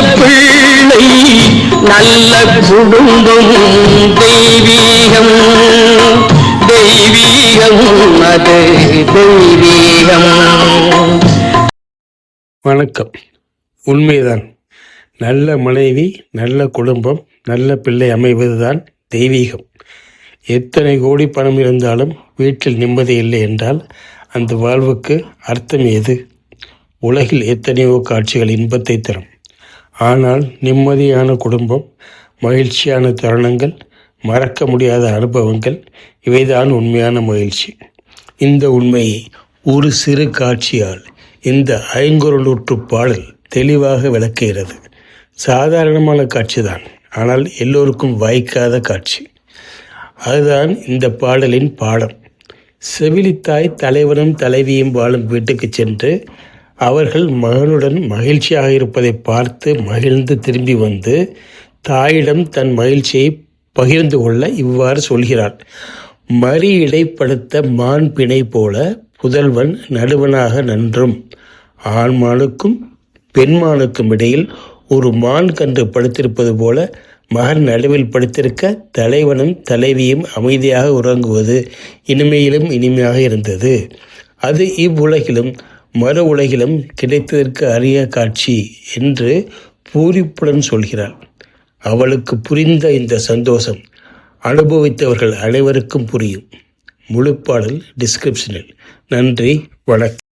நல்ல பிள்ளை நல்ல குடும்பம் தெய்வீகம். தெய்வீகம் அது தெய்வீகம். வணக்கம். உண்மைதான். நல்ல மனைவி நல்ல குடும்பம் நல்ல பிள்ளை அமைவதுதான் தெய்வீகம். எத்தனை கோடி பணம் இருந்தாலும் வீட்டில் நிம்மதி இல்லை என்றால் அந்த வாழ்வுக்கு அர்த்தம் எது உலகில் எத்தனையோ காட்சிகள் இன்பத்தை தரும். ஆனால் நிம்மதியான குடும்பம் மகிழ்ச்சியான தருணங்கள் மறக்க முடியாத அனுபவங்கள் இவைதான் உண்மையான மகிழ்ச்சி. இந்த உண்மையை ஒரு சிறு காட்சியால் இந்த ஐங்குறுநூற்று பாடல் தெளிவாக விளக்குகிறது. சாதாரணமான காட்சிதான் ஆனால் எல்லோருக்கும் வாய்க்காத காட்சி. அதுதான் இந்த பாடலின் பாடம். செவிலித்தாய் தலைவனும் தலைவியும் வாழும் வீட்டுக்கு சென்று அவர்கள் மகனுடன் மகிழ்ச்சியாக இருப்பதை பார்த்து மகிழ்ந்து திரும்பி வந்து தாயிடம் தன் மகிழ்ச்சியை பகிர்ந்து கொள்ள இவ்வாறு சொல்கிறார். மறி இடைப்படுத்த மான் பிணை போல புதல்வன் நடுவனாக நன்றும். ஆண்மானுக்கும் பெண்மானுக்கும் இடையில் ஒரு மான் கன்று படுத்திருப்பது போல மகன் நடுவில் படுத்திருக்க தலைவனும் தலைவியும் அமைதியாக உறங்குவது இனிமையிலும் இனிமையாக இருந்தது. அது இவ்வுலகிலும் மறு உலகிலும் கிடைத்ததற்கு அரிய காட்சி என்று பூரிப்புடன் சொல்கிறாள். அவளுக்கு புரிந்த இந்த சந்தோஷம் அனுபவித்தவர்கள் அனைவருக்கும் புரியும். முழுப்பாடல் டிஸ்கிரிப்ஷனில் நன்றி வணக்கம்.